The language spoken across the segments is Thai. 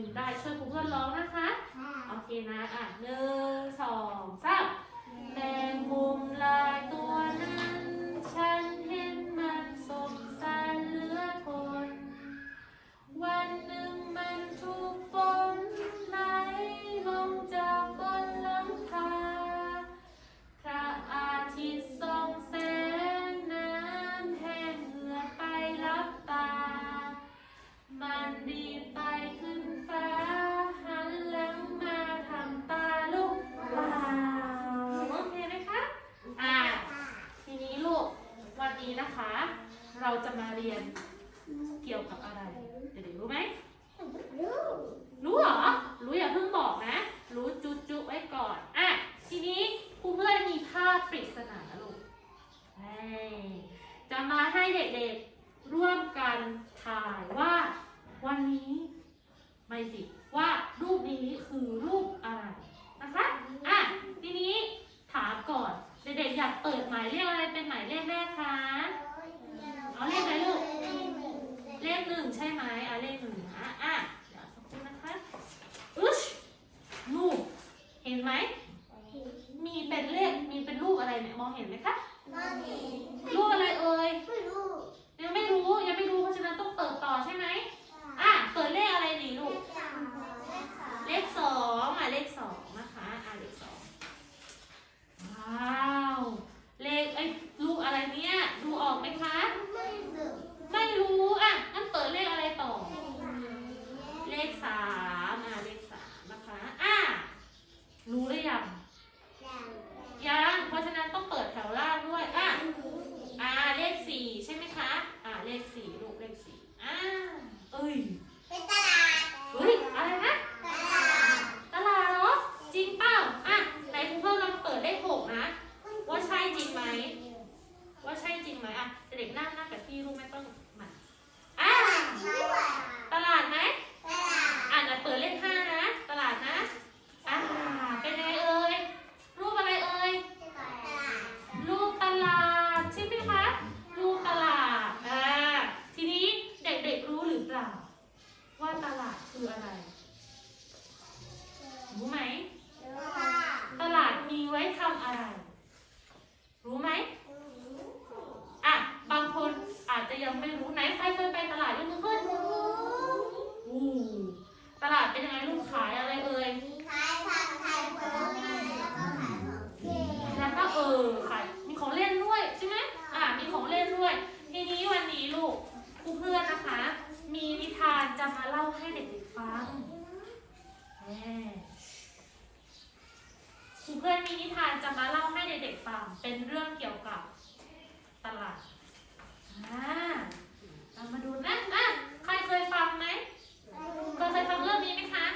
ลืมได้ช่วยครูเพื่อนร้องนะคะ โอเคนะ อะหนึ่งสองสามแมงมุมลายตัว เราจะมาเรียนเกี่ยวกับอะไร เดี๋ยวรู้ไหม 你猜下。 เปิดเล่นให้ มีนิทานจะมาเล่าให้เด็กๆฟัง เป็นเรื่องเกี่ยวกับตลาดอ่าเรามาดูนะอะใครเคยฟังไหมเคยเคยฟังเรื่องนี้ไหมคะ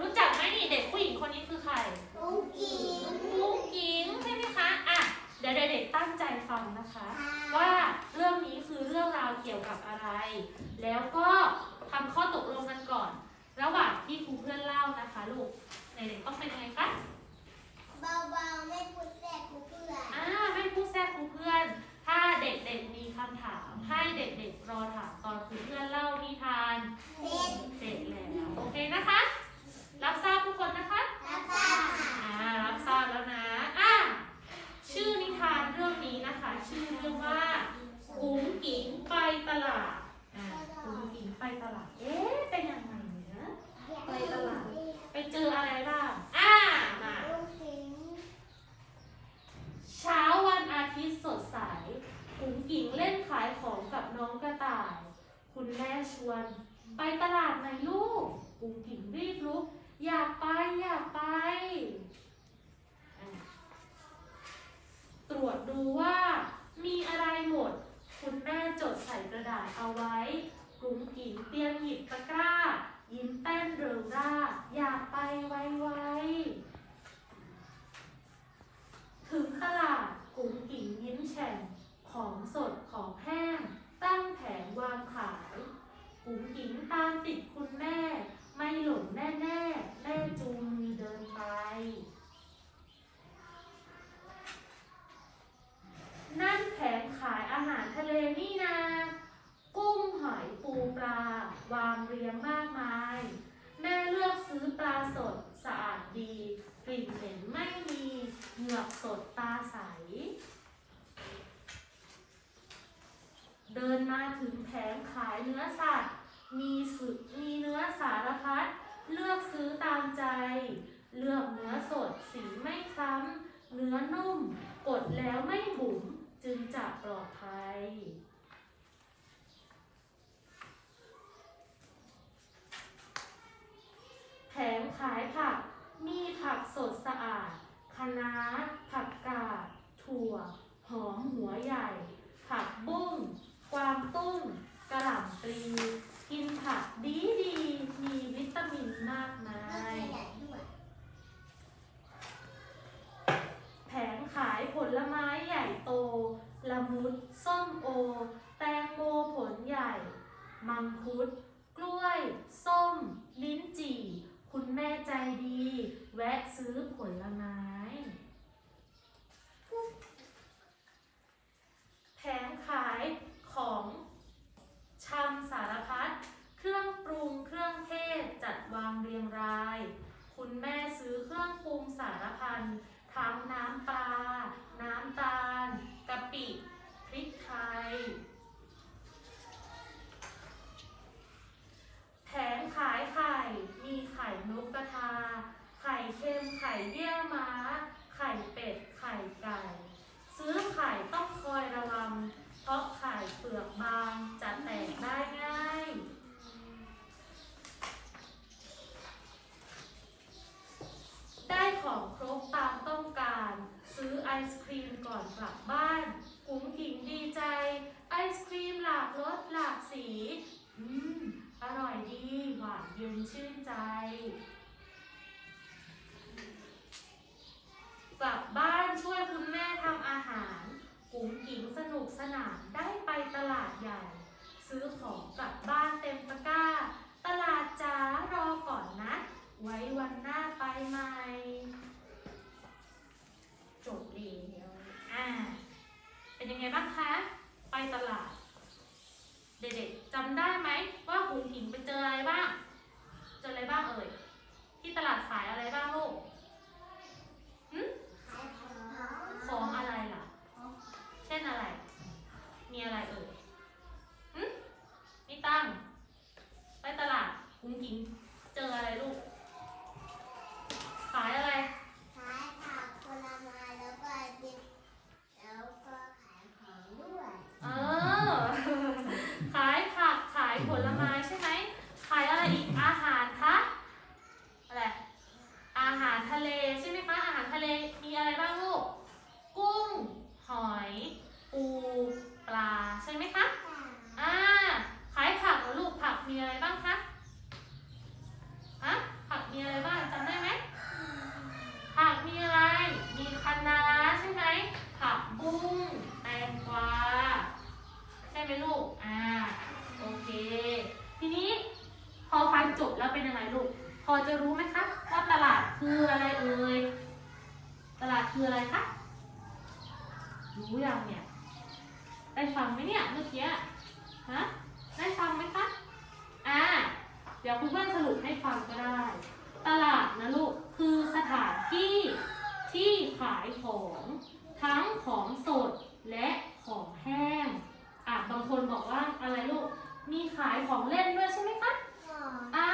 รู้จักไหมนี่เด็กผู้หญิงคนนี้คือใครกุ้งกกิ้งใช่ไหมคะอะเดี๋ยวเด็กๆตั้งใจฟังนะคะ ว่าเรื่องนี้คือเรื่องราวเกี่ยวกับอะไร แล้วก็ทำข้อตกลงกันก่อน ระหว่างที่ครูเพื่อนเล่านะคะลูกเด็กๆต้องเป็นยังไงคะ เบาๆ ไม่พูดแทรกครูเพื่อน อ่าไม่พูดแทรกครูเพื่อน ถ้าเด็กๆมีคำถาม ให้เด็กๆรอถามตอนครูเพื่อนเล่านิทาน เสร็จ เสร็จแล้วโอเคนะคะ รับทราบทุกคนนะคะรับทราบค่ะ อ่ารับทราบแล้วนะอะชื่อนิทานเรื่องนี้นะคะ ชื่อเรื่องว่าอุ๋งกิ๋ง รู้ว่ามีอะไรหมด คุณแม่จดใส่กระดาษเอาไว้กุ้งกิ่งเตรียมหยิบตะกร้า ยิ้มเต้นเริงร่า อยากไปไวๆ ถึงตลาดกุ้งกิ่งยิ้มแฉ่ง ของสดของแห้ง ตั้งแผงวางขาย กุ้งกิ่งตามติดคุณแม่ ไม่หลงแน่ๆ แม่จูงมือเดินไป นั่นแผงขายอาหารทะเลนี่นา กุ้งหอยปูปลา วางเรียงมากมาย แม่เลือกซื้อปลาสดสะอาดดี กลิ่นเหม็นไม่มีเหงือกสดตาใส เดินมาถึงแผงขายเนื้อสัตว์ มีสุดมีเนื้อสารพัดเลือกซื้อตามใจ เลือกเนื้อสดสีไม่คล้ำ เนื้อนุ่ม กดแล้วไม่บุ๋มจึงจะปลอดภัยแผงขายผัก มีผักสดสะอาด คะน้า ผักกาด ถั่ว หอมหัวใหญ่ ผักบุ้งกวางตุ้ง กระหล่ำปลี กินผักดีดี มีวิตามินมากมาย แผงขายผลไม้ใหญ่โต ละมุด ส้มโอ แตงโมผลใหญ่ มังคุด กล้วย ส้ม ลิ้นจี่ คุณแม่ใจดี แวะซื้อผลไม้ แผงขายของชำสารพัด เครื่องปรุงเครื่องเทศจัดวางเรียงราย คุณแม่ซื้อเครื่องปรุงสารพันทั้งน้ำปลา น้ำตาลกะปิ พริกไทย แผงขายไข่ มีไข่นกกระทา ไข่เค็ม ไข่เยี่ยวม้า ไข่เป็ด ไข่ไก่ ซื้อไข่ต้องคอยระวัง เพราะไข่เปลือกบางจะแตกได้ง่าย ได้ของครบตามต้องการ ซื้อไอศครีมก่อนกลับบ้านกุ้งกิ่งดีใจ ไอศครีมหลากรสหลากสี อืม อร่อยดี หวานเย็น ชื่นใจ กลับบ้านช่วยคุณแม่ทำอาหารกุ้งกิ่งสนุกสนานได้ไปตลาดใหญ่ ซื้อของกลับบ้านเต็มตะกร้า ตลาดจ้ารอก่อนนะ ไว้วันหน้าไปใหม่ จบดีแล้วอ่า เป็นยังไงบ้างคะ ไปตลาด เด็กๆจำได้ไหมว่าหุงหิงไปเจออะไรบ้าง เจออะไรบ้างเอ่ย ที่ตลาดขายอะไรบ้างลูกหึของอะไรล่ะ เช่นอะไร มีอะไรเอ่ยหึมีตังค์ไปตลาดหุงหิงเจออะไรลูก ขายอะไร ขายผักผลไม้แล้วก็ดิบแล้วก็ขายของด้วย เออ ขายผักขายผลไม้ใช่ไหม ขายอะไรอีก อาหารคะ อะไร อาหารทะเลใช่ไหมคะ อาหารทะเลมีอะไรบ้างลูก กุ้ง หอย ปู ปลา ใช่ไหมคะ อ่า ขายผักเหรอลูก ผักมีอะไรบ้างคะฮะผักมีอะไรบ้างจำได้ไหม ผักมีอะไร มีคะน้าใช่ไหม ผักบุ้ง แตงกวา ใช่ไหม ลูก อ่า โอเค ทีนี้พอฟังจบแล้วเป็นยังไงลูก พอจะรู้ไหมคะ ว่าตลาดคืออะไรเอ่ย ตลาดคืออะไรคะ รู้ยังเนี่ย ได้ฟังไหมเนี่ยเมื่อกี้ ฮะ ได้ฟังไหมคะ อ่า เดี๋ยวคุณเพื่อนสรุปให้ฟังก็ได้ ตลาดนะลูก คือสถานที่ที่ขายของทั้งของสดและของแห้งอะ บางคนบอกว่าอะไรลูก มีขายของเล่นด้วยใช่ไหมคะ อ่า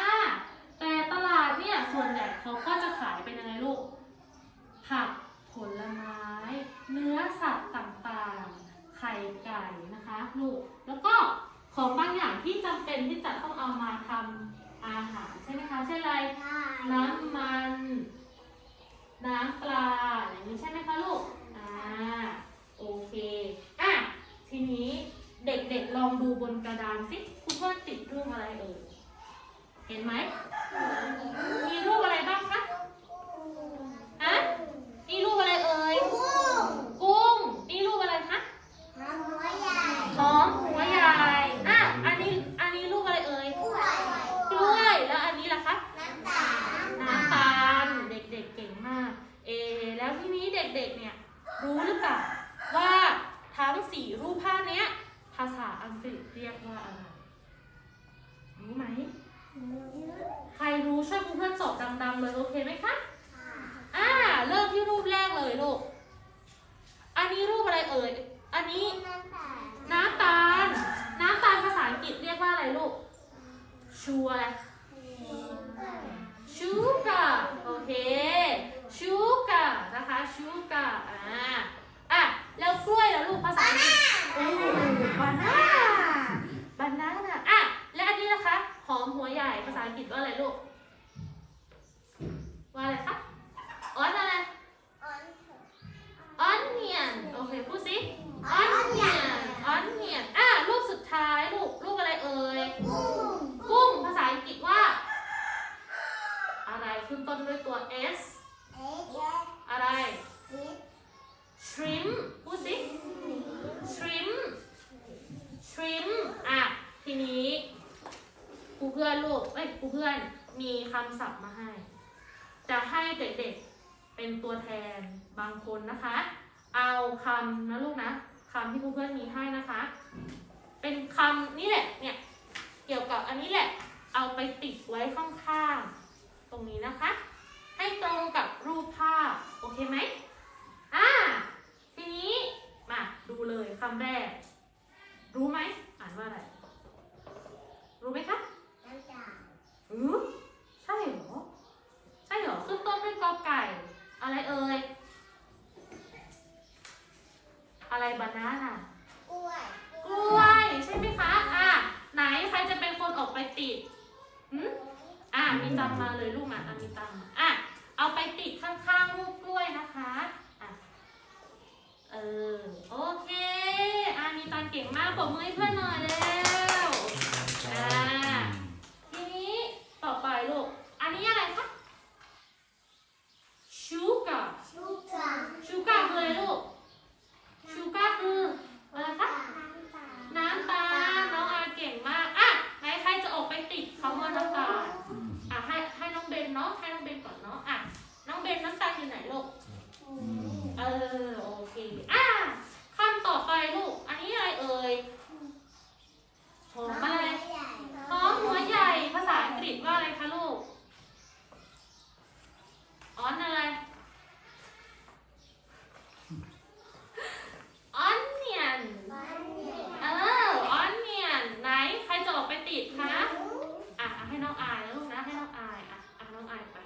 แต่ตลาดเนี่ย ส่วนใหญ่เขาก็จะขายเป็นยังไงลูก ผักผลไม้ เนื้อสัตว์ต่างๆ ข ข่ไก่นะคะลูก แล้วก็ของบางอย่างที่จำเป็นที่จะต้องเอามาทำอาหารใช่ไหมคะ เช่นอะไร น้ำมัน น้ำปลาอย่างนี้ใช่ไหมคะลูก อ่า โอเค อะ ทีนี้เด็กๆลองดูบนกระดานสิคุณพ่อติดรูปอะไรเอ่ย เห็นไหม มีรูปอะไรบ้างคะฮะนี่รูปอะไรเอ่ย กุ้ง นี่รูปอะไรคะ หอมหัวใหญ่ อะ อันนี้ อันนี้รูปอะไรเอ่ย กล้วย แล้วอันนี้ล่ะคะ น้ำตาล เด็กๆเก่งมาก เอ แล้วทีนี้เด็กๆ เนี่ย รู้หรือเปล่าว่าทั้งสี่รูปภาพเนี้ย ภาษาอังกฤษเรียกว่าอะไร รู้ไหม ใครรู้ช่วยเพื่อนๆตอบดังๆเลยโอเคไหมคะ อ่า เริ่มที่รูปแรกเลยลูก อันนี้รูปอะไร เอ่ย อันนี้น้ำตาล น้ำตาลภาษาอังกฤษเรียกว่าอะไรลูก ชูอะไร ชูกาโอเค ชูกานะคะ ชูกาอ่า อะ แล้วกล้วยล่ะลูกภาษาอังกฤษโอ้บานาบานาน่ะอะ และอันนี้นะคะ หอมหัวใหญ่ภาษาอังกฤษว่าอะไรลูก ว่าอะไรคะออนอะ ไร onion โอเคพูดสิ onion onion อะรูปสุดท้ายลูกรูปอะไรเอ่ยกุ้งภาษาอังกฤษว่า อะไรขึ้นต้นด้วยตัว s อะไร shrimp พูดสิ shrimp shrimp อะทีนี้ครูเพื่อนลูกเอ้ยครูเพื่อนมีคำศัพท์มาให้ จะให้เด็กๆเป็นตัวแทนบางคนนะคะเอา คำนะลูกนะคำที่เพื่อนมีให้นะคะ เป็นคำนี่แหละเนี่ยเกี่ยวกับอันนี้แหละ เอาไปติดไว้ข้างๆตรงนี้นะคะ ให้ตรงกับรูปภาพ โอเคไหมอ่า ทีนี้ มาดูเลยคำแรก รู้ไหม อ่านว่าอะไร รู้ไหมคะอือใช่เหรอ ใช่เหรอ ขึ้นต้นด้วยกอไก่ อะไรเอ่ย อะไรบานาน่ะ กล้วยใช่ไหมคะ อะ ไหนใครจะเป็นคนออกไปติดหืมอะ มีตังมาเลยลูกมาอะมีตังมาอะ เอาไปติดข้างๆรูปกล้วยนะคะ อะ เออ โอเค อะ มีตังเก่งมาก ปรบมือให้เพื่อนหน่อยเร็วอ่าทีนี้ต่อไปลูก อันนี้อะไรคะชูการ์ชูการ์คืออะไรลูก ชูการ์คืออะไรคะ น้ำตาล น้องอาเก่งมาก อะไหนใครจะออกไปติดคำว่าน้ำตาลอะให้ให้น้องเบนเนาะ ให้น้องเบนก่อนเนาะ อะ น้องเบนน้ำตาลอยู่ไหนลูก เออ โอเค อะขั้นต่อไปลูก อันนี้อะไรเอ่ยหอมอะไรหอมหัวใหญ่ ภาษาอังกฤษว่าอะไรคะลูกออนอะไรออนเนียน เออออนเนียน ไหน ใครจะออกไปติดคะ อะอะให้น้องอายนะลูกนะ ให้น้องอาย อะอะน้องอายไป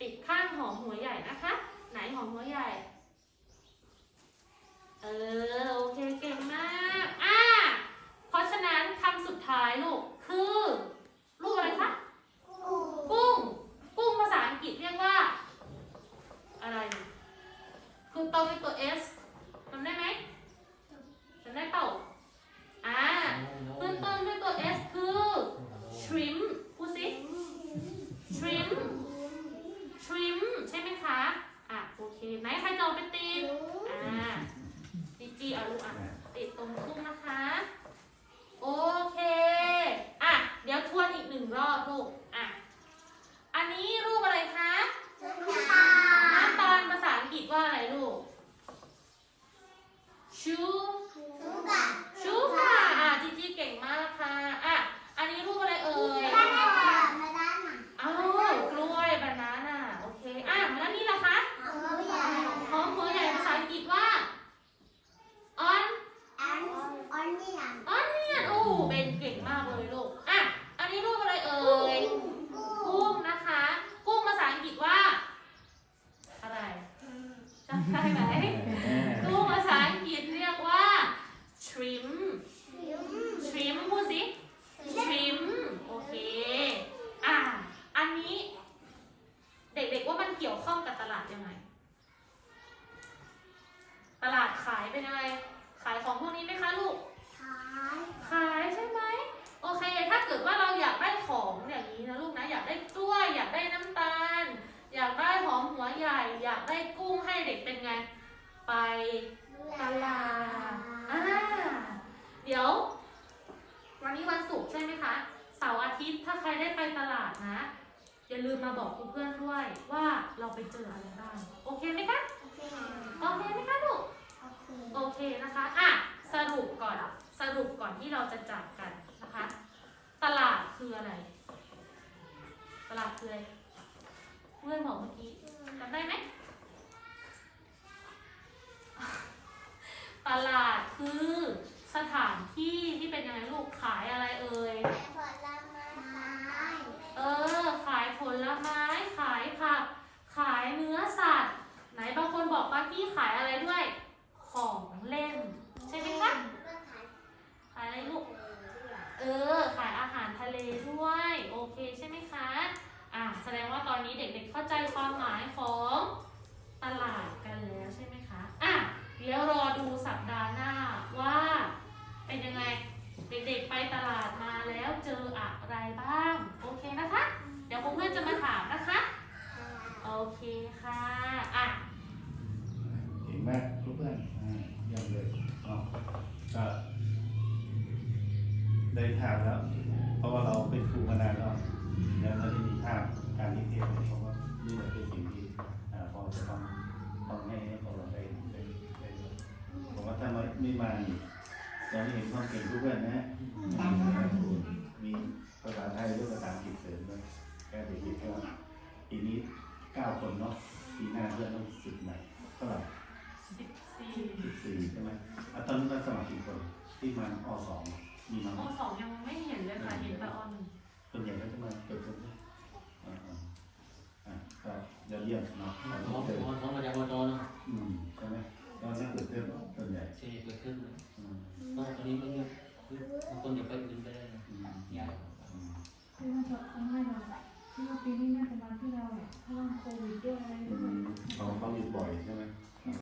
ติดข้างหอมหัวใหญ่นะคะ ไหนหอมหัวใหญ่ เออ โอเค เก่งมาก อะ เพราะฉะนั้นคำสุดท้ายลูก คือลูกอะไรคะ กุ้ง กุ้งภาษาอังกฤษเรียกว่า อะไร คือต้นด้วยตัว s จำได้ไหมจำได้เปล่า อ่าขึ้นต้นด้วยตัว s คือ shrimp พูดสิ shrimp shrimp ใช่ไหมคะ อะ โอเค ไหนใครจะเอาไปติด อ่าจีจีเอาลูกอะ ติดตรงกุ้งนะคะ โอเค อะ เดี๋ยวทวนอีกหนึ่ งรอบลูก อะ อันนี้รูปอะไรคะ น้ำตาลภาษาอังกฤษว่าอะไรลูกชู ใช่ไหม กุ้งภาษาอังกฤษเรียกว่า shrimp มมาบอกเพื่อนๆด้วยว่าเราไปเจออะไรบ้าง โอเคไหมคะ โอเคโอเคไหมคะลูก โอเคโอเคนะคะ อะ สรุปก่อน สรุปก่อนที่เราจะจากกันนะคะ ตลาดคืออะไร ตลาดคืออะไร เพื่อนบอกเมื่อกี้จำได้ไหม ตลาดคือสถานที่ที่เป็นยังไงลูก ขายอะไรเอ่ย ขายผลไม้ เออ ขายผลไม้ ขายผัก ขายเนื้อสัตว์ ไหนบางคนบอกว่าพี่ขายอะไรด้วย ของเล่น ใช่ไหมคะ ก็ขาย ขายอะไรลูก เออ ขายอาหารทะเลด้วย โอเคใช่ไหมคะ อะ แสดงว่าตอนนี้เด็กๆเข้าใจความหมายของตลาดกันแล้วใช่ไหมคะ อะ เดี๋ยวรอดูสัปดาห์หน้าว่า เป็นยังไง เด็กๆไปตลาดมาแล้วเจออะไรบ้าง โอเคนะคะ เดี๋ยวเพื่อนๆจะมาถามนะคะ โอเคค่ะ อะ เก่งมากเพื่อนๆอ่าเยี่ยมเลยเนาะก็ได้ภาพแล้ว เพราะว่าเราเป็นครูมานานแล้วแล้วเราได้มีภาพการนิเทศเพราะว่านี่แหละเป็นสิ่งที่อ่าพอจะต้องต้องให้พวกเราได้ได้ได้ผมว่าถ้าไม่ไม่มานี่เราไม่เห็นความเก่งทุกเพื่อนนะมีภาษาไทยด้วยภาษาอังกฤษเสริมด้วยแค่เด็กๆก็ปีนี้ เก้าคนเนาะปีหน้าเพื่อนต้องสิบใหม่เท่าไหร่14สิบสี่ใช่ไหมอะตอนนี้เราสมัครกี่คนที่มาอสองมีมั้งอสองยังไม่เห็นเลยค่ะ เห็นแต่อหนึ่งส่วนใหญ่ก็จะมาเกิดขึ้นอ่าอ่าอ่าก็ยอดเยี่ยมเนาะมเราองเจอมองมาจากมจเนาะอืมใช่ไหมก็น่าเกิดขึ้นส่วนใหญ่เช่เกิดขึ้นอืมก็ตอนนี้มันคือบางคนอยากไปอื่นไปได้นะอืมอยากอืมที่ว่าจะทำให้เรา ที่ว่าปีนี้น่าจะมาที่เราเพราะว่าโควิดด้วยอะไรด้วย อ๋อเขาหยุดบ่อยใช่ไหม